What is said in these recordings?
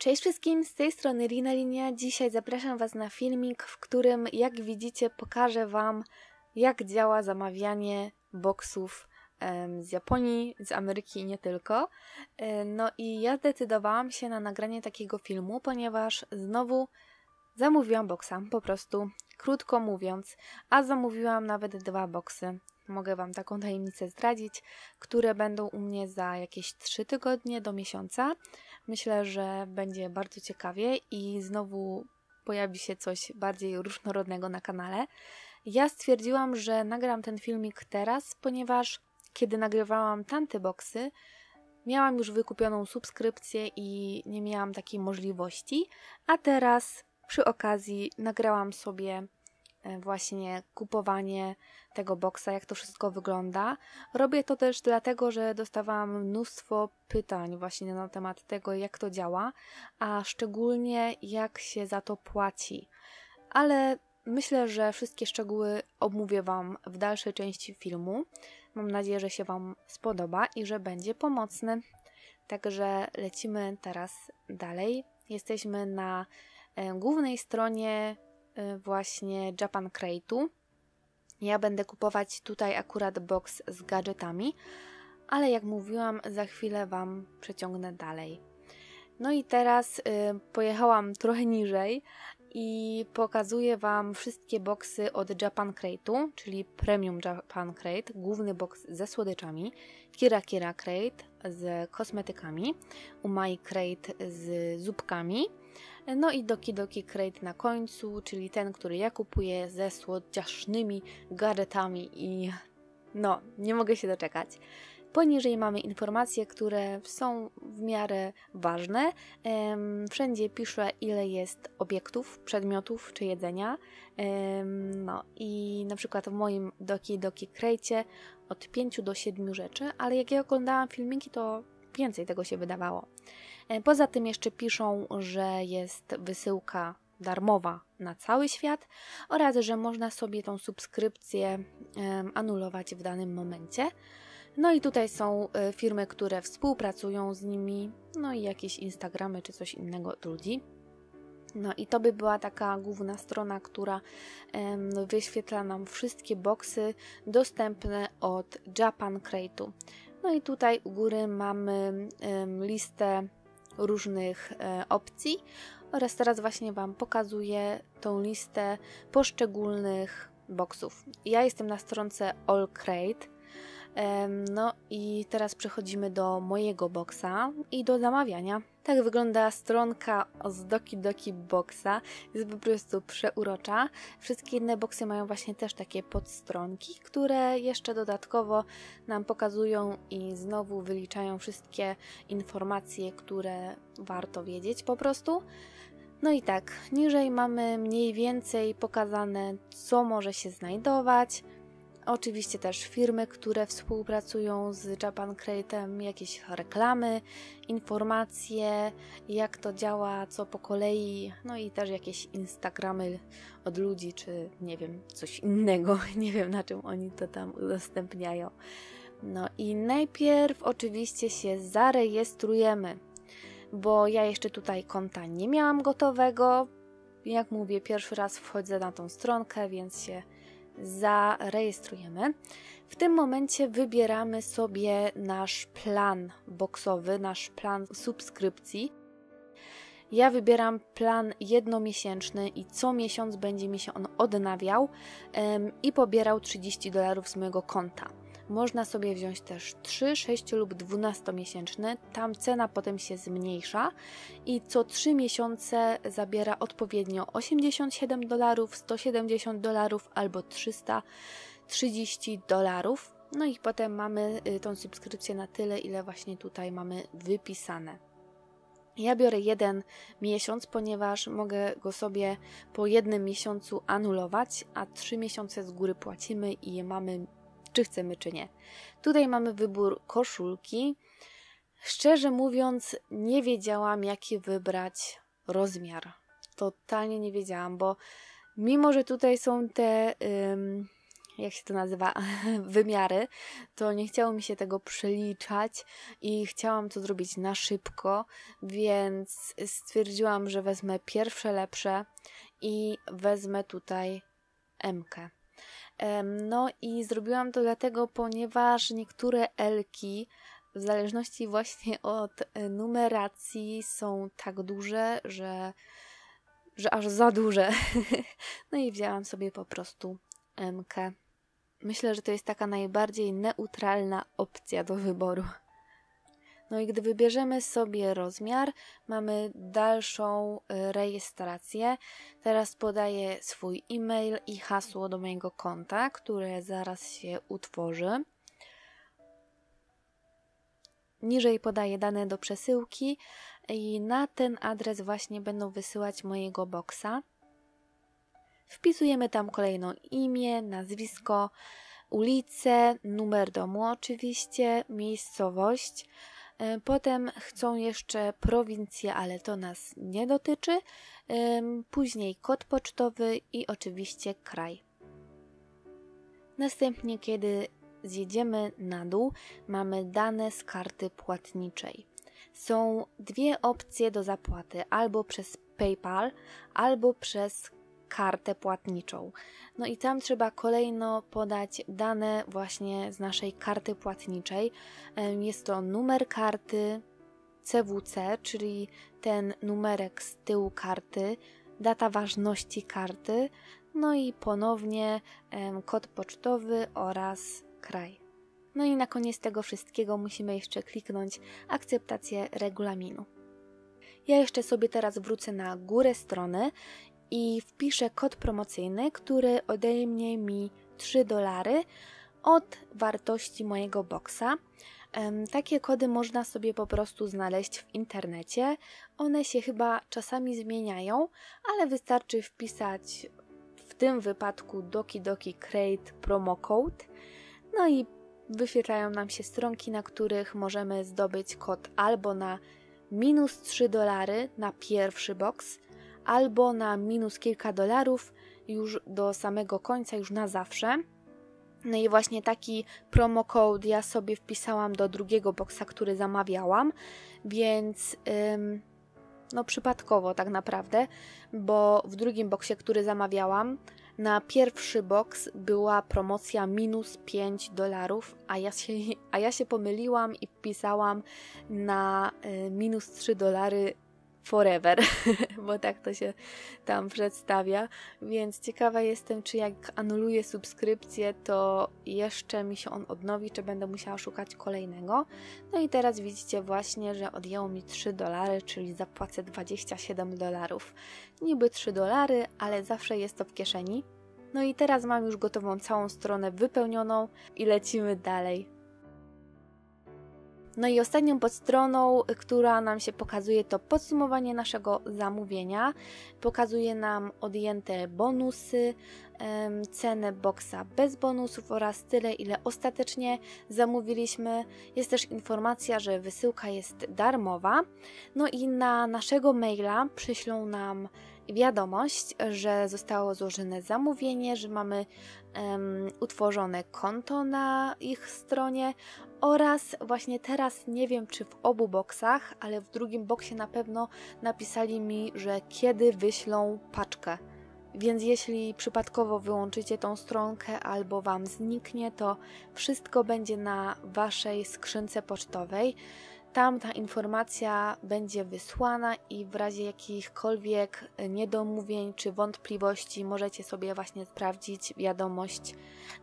Cześć wszystkim, z tej strony Rina Linia. Dzisiaj zapraszam Was na filmik, w którym, jak widzicie, pokażę Wam, jak działa zamawianie boksów z Japonii, z Ameryki i nie tylko. No i ja zdecydowałam się na nagranie takiego filmu, ponieważ znowu zamówiłam boksa, po prostu, krótko mówiąc, a zamówiłam nawet dwa boksy. Mogę Wam taką tajemnicę zdradzić, które będą u mnie za jakieś 3 tygodnie do miesiąca. Myślę, że będzie bardzo ciekawie i znowu pojawi się coś bardziej różnorodnego na kanale. Ja stwierdziłam, że nagram ten filmik teraz, ponieważ kiedy nagrywałam tamte boksy, miałam już wykupioną subskrypcję i nie miałam takiej możliwości, a teraz przy okazji nagrałam sobie właśnie kupowanie tego boksa, jak to wszystko wygląda. Robię to też dlatego, że dostawałam mnóstwo pytań właśnie na temat tego, jak to działa, a szczególnie jak się za to płaci. Ale myślę, że wszystkie szczegóły omówię Wam w dalszej części filmu. Mam nadzieję, że się Wam spodoba i że będzie pomocny. Także lecimy teraz dalej. Jesteśmy na e, głównej stronie e, właśnie Japan Crate'u. Ja będę kupować tutaj akurat box z gadżetami, ale jak mówiłam, za chwilę Wam przeciągnę dalej. No i teraz y, pojechałam trochę niżej i pokazuję Wam wszystkie boksy od Japan Crate'u, czyli Premium Japan Crate, główny boks ze słodyczami, Kira Kira Crate z kosmetykami, Umai Crate z zupkami, no i Doki Doki Crate na końcu, czyli ten, który ja kupuję ze słodziasznymi gadżetami i no, nie mogę się doczekać. Poniżej mamy informacje, które są w miarę ważne. Wszędzie piszę, ile jest obiektów, przedmiotów czy jedzenia. No i na przykład w moim Doki Doki Krejcie od 5 do 7 rzeczy, ale jak ja oglądałam filmiki, to więcej tego się wydawało. E, Poza tym jeszcze piszą, że jest wysyłka darmowa na cały świat oraz, że można sobie tą subskrypcję anulować w danym momencie. No i tutaj są e, firmy, które współpracują z nimi, no i jakieś Instagramy czy coś innego od ludzi. No i to by była taka główna strona, która wyświetla nam wszystkie boksy dostępne od Japan Crate'u. No i tutaj u góry mamy listę różnych e, opcji oraz teraz właśnie Wam pokazuję tą listę poszczególnych boksów. Ja jestem na stronce All Crate. No i teraz przechodzimy do mojego boksa i do zamawiania. Tak wygląda stronka z Doki Doki Boxa. Jest po prostu przeurocza. Wszystkie inne boksy mają właśnie też takie podstronki, które jeszcze dodatkowo nam pokazują i znowu wyliczają wszystkie informacje, które warto wiedzieć po prostu. No i tak, niżej mamy mniej więcej pokazane, co może się znajdować. Oczywiście też firmy, które współpracują z Japan Crate'em, jakieś reklamy, informacje, jak to działa, co po kolei, no i też jakieś Instagramy od ludzi, czy nie wiem, coś innego, nie wiem na czym oni to tam udostępniają. No i najpierw oczywiście się zarejestrujemy, bo ja jeszcze tutaj konta nie miałam gotowego. Jak mówię, pierwszy raz wchodzę na tą stronkę, więc się zarejestrujemy. W tym momencie wybieramy sobie nasz plan boxowy, nasz plan subskrypcji. Ja wybieram plan jednomiesięczny i co miesiąc będzie mi się on odnawiał em, i pobierał 30 dolarów z mojego konta. Można sobie wziąć też 3, 6 lub 12 miesięczny. Tam cena potem się zmniejsza i co 3 miesiące zabiera odpowiednio 87 dolarów, 170 dolarów albo 330 dolarów. No i potem mamy y, tą subskrypcję na tyle, ile właśnie tutaj mamy wypisane. Ja biorę jeden miesiąc, ponieważ mogę go sobie po jednym miesiącu anulować, a trzy miesiące z góry płacimy i je mamy, czy chcemy, czy nie. Tutaj mamy wybór koszulki. Szczerze mówiąc, nie wiedziałam, jaki wybrać rozmiar. Totalnie nie wiedziałam, bo mimo, że tutaj są te, ym, jak się to nazywa, wymiary, to nie chciało mi się tego przeliczać i chciałam to zrobić na szybko, więc stwierdziłam, że wezmę pierwsze lepsze i wezmę tutaj MK. No i zrobiłam to dlatego, ponieważ niektóre Elki w zależności właśnie od e, numeracji są tak duże, że, że aż za duże. no i wzięłam sobie po prostu MK. Myślę, że to jest taka najbardziej neutralna opcja do wyboru. No i gdy wybierzemy sobie rozmiar, mamy dalszą y, rejestrację. Teraz podaję swój e-mail i hasło do mojego konta, które zaraz się utworzy. Niżej podaję dane do przesyłki i na ten adres właśnie będą wysyłać mojego boksa. Wpisujemy tam kolejno imię, nazwisko, ulicę, numer domu oczywiście, miejscowość. E, potem chcą jeszcze prowincję, ale to nas nie dotyczy. Później kod pocztowy i oczywiście kraj. Następnie, kiedy zjedziemy na dół, mamy dane z karty płatniczej. Są dwie opcje do zapłaty: albo przez PayPal, albo przez kartę płatniczą. No i tam trzeba kolejno podać dane właśnie z naszej karty płatniczej. Jest to numer karty, CWC, czyli ten numerek z tyłu karty, data ważności karty, no i ponownie kod pocztowy oraz kraj. No i na koniec tego wszystkiego musimy jeszcze kliknąć akceptację regulaminu. Ja jeszcze sobie teraz wrócę na górę strony i wpiszę kod promocyjny, który odejmie mi 3 dolary od wartości mojego boksa. Takie kody można sobie po prostu znaleźć w internecie. One się chyba czasami zmieniają, ale wystarczy wpisać w tym wypadku Doki Doki Create promo code. No i wyświetlają nam się stronki, na których możemy zdobyć kod albo na minus 3 dolary na pierwszy boks, albo na minus kilka dolarów już do samego końca, już na zawsze. No i właśnie taki promo ja sobie wpisałam do drugiego boksa, który zamawiałam, więc ym, no przypadkowo tak naprawdę, bo w drugim boksie, który zamawiałam, na pierwszy boks była promocja minus 5 dolarów, a, ja się, a ja się pomyliłam i wpisałam na y, minus 3 dolary forever, bo tak to się tam przedstawia. Więc ciekawa jestem, czy jak anuluję subskrypcję, to jeszcze mi się on odnowi, czy będę musiała szukać kolejnego. No i teraz widzicie właśnie, że odjęło mi 3 dolary, czyli zapłacę 27 dolarów. Niby 3 dolary, ale zawsze jest to w kieszeni. No i teraz mam już gotową całą stronę wypełnioną i lecimy dalej. No i ostatnią podstroną, która nam się pokazuje, to podsumowanie naszego zamówienia. Pokazuje nam odjęte bonusy, cenę boksa bez bonusów oraz tyle, ile ostatecznie zamówiliśmy. Jest też informacja, że wysyłka jest darmowa. No i na naszego maila przyślą nam wiadomość, że zostało złożone zamówienie, że mamy um, utworzone konto na ich stronie oraz właśnie teraz nie wiem czy w obu boksach, ale w drugim boksie na pewno napisali mi, że kiedy wyślą paczkę. Więc jeśli przypadkowo wyłączycie tą stronkę albo Wam zniknie, to wszystko będzie na Waszej skrzynce pocztowej. Tam ta informacja będzie wysłana i w razie jakichkolwiek niedomówień czy wątpliwości możecie sobie właśnie sprawdzić wiadomość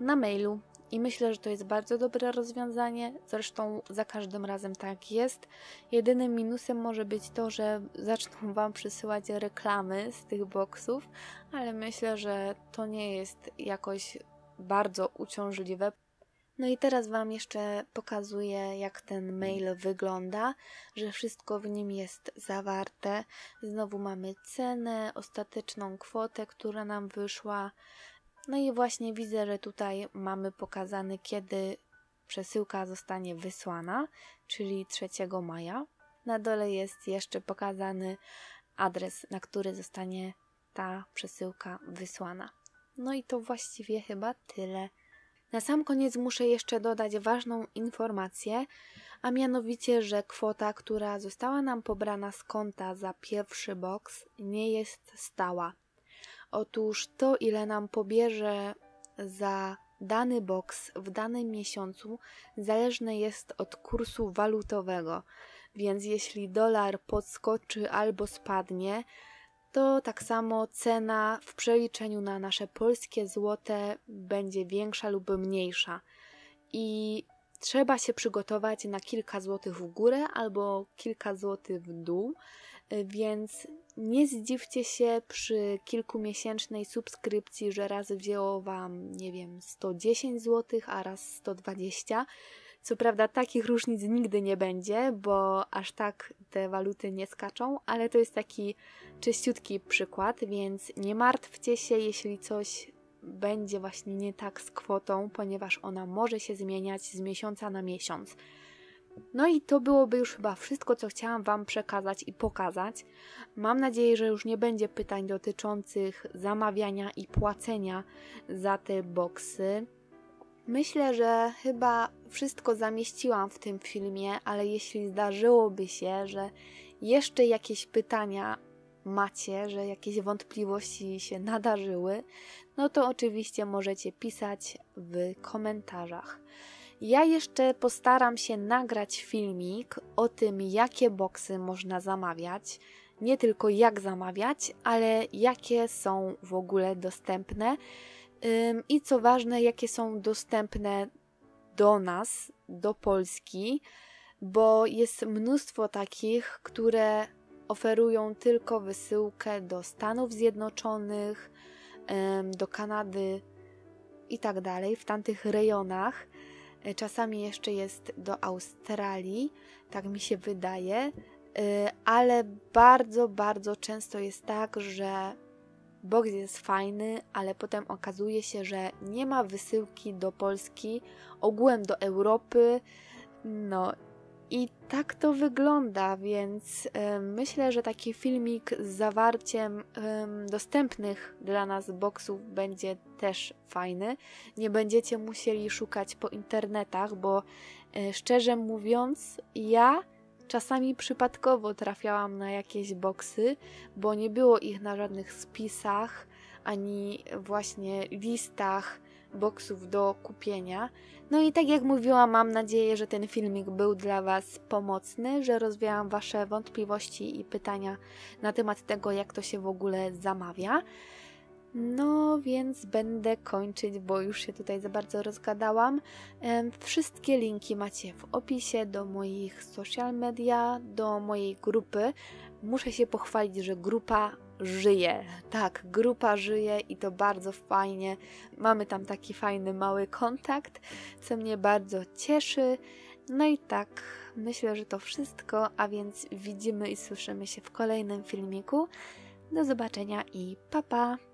na mailu. I myślę, że to jest bardzo dobre rozwiązanie. Zresztą za każdym razem tak jest. Jedynym minusem może być to, że zaczną Wam przysyłać reklamy z tych boksów, ale myślę, że to nie jest jakoś bardzo uciążliwe. No i teraz Wam jeszcze pokazuję, jak ten mail wygląda, że wszystko w nim jest zawarte. Znowu mamy cenę, ostateczną kwotę, która nam wyszła. No i właśnie widzę, że tutaj mamy pokazany, kiedy przesyłka zostanie wysłana, czyli 3 maja. Na dole jest jeszcze pokazany adres, na który zostanie ta przesyłka wysłana. No i to właściwie chyba tyle. Na sam koniec muszę jeszcze dodać ważną informację, a mianowicie, że kwota, która została nam pobrana z konta za pierwszy box, nie jest stała. Otóż to, ile nam pobierze za dany box w danym miesiącu, zależne jest od kursu walutowego. Więc jeśli dolar podskoczy albo spadnie, to tak samo cena w przeliczeniu na nasze polskie złote będzie większa lub mniejsza. I trzeba się przygotować na kilka złotych w górę albo kilka złotych w dół, więc nie zdziwcie się przy kilkumiesięcznej subskrypcji, że raz wzięło Wam, nie wiem, 110 zł, a raz 120 co prawda takich różnic nigdy nie będzie, bo aż tak te waluty nie skaczą, ale to jest taki czyściutki przykład, więc nie martwcie się, jeśli coś będzie właśnie nie tak z kwotą, ponieważ ona może się zmieniać z miesiąca na miesiąc. No i to byłoby już chyba wszystko, co chciałam Wam przekazać i pokazać. Mam nadzieję, że już nie będzie pytań dotyczących zamawiania i płacenia za te boksy. Myślę, że chyba wszystko zamieściłam w tym filmie, ale jeśli zdarzyłoby się, że jeszcze jakieś pytania macie, że jakieś wątpliwości się nadarzyły, no to oczywiście możecie pisać w komentarzach. Ja jeszcze postaram się nagrać filmik o tym, jakie boksy można zamawiać. Nie tylko jak zamawiać, ale jakie są w ogóle dostępne i co ważne, jakie są dostępne do nas, do Polski, bo jest mnóstwo takich, które oferują tylko wysyłkę do Stanów Zjednoczonych, do Kanady i tak dalej, w tamtych rejonach. E, czasami jeszcze jest do Australii, tak mi się wydaje, e, ale bardzo, bardzo często jest tak, że box jest fajny, ale potem okazuje się, że nie ma wysyłki do Polski, ogółem do Europy. No i tak to wygląda, więc y, myślę, że taki filmik z zawarciem y, dostępnych dla nas boksów będzie też fajny. Nie będziecie musieli szukać po internetach, bo y, szczerze mówiąc, ja Czasami przypadkowo trafiałam na jakieś boksy, bo nie było ich na żadnych spisach ani właśnie listach boksów do kupienia. No i tak jak mówiłam, mam nadzieję, że ten filmik był dla Was pomocny, że rozwiałam Wasze wątpliwości i pytania na temat tego, jak to się w ogóle zamawia. No więc będę kończyć, bo już się tutaj za bardzo rozgadałam. Wszystkie linki macie w opisie do moich social media, do mojej grupy. Muszę się pochwalić, że grupa żyje. Tak, grupa żyje i to bardzo fajnie. Mamy tam taki fajny mały kontakt, co mnie bardzo cieszy. No i tak, myślę, że to wszystko, a więc widzimy i słyszymy się w kolejnym filmiku. Do zobaczenia i pa pa!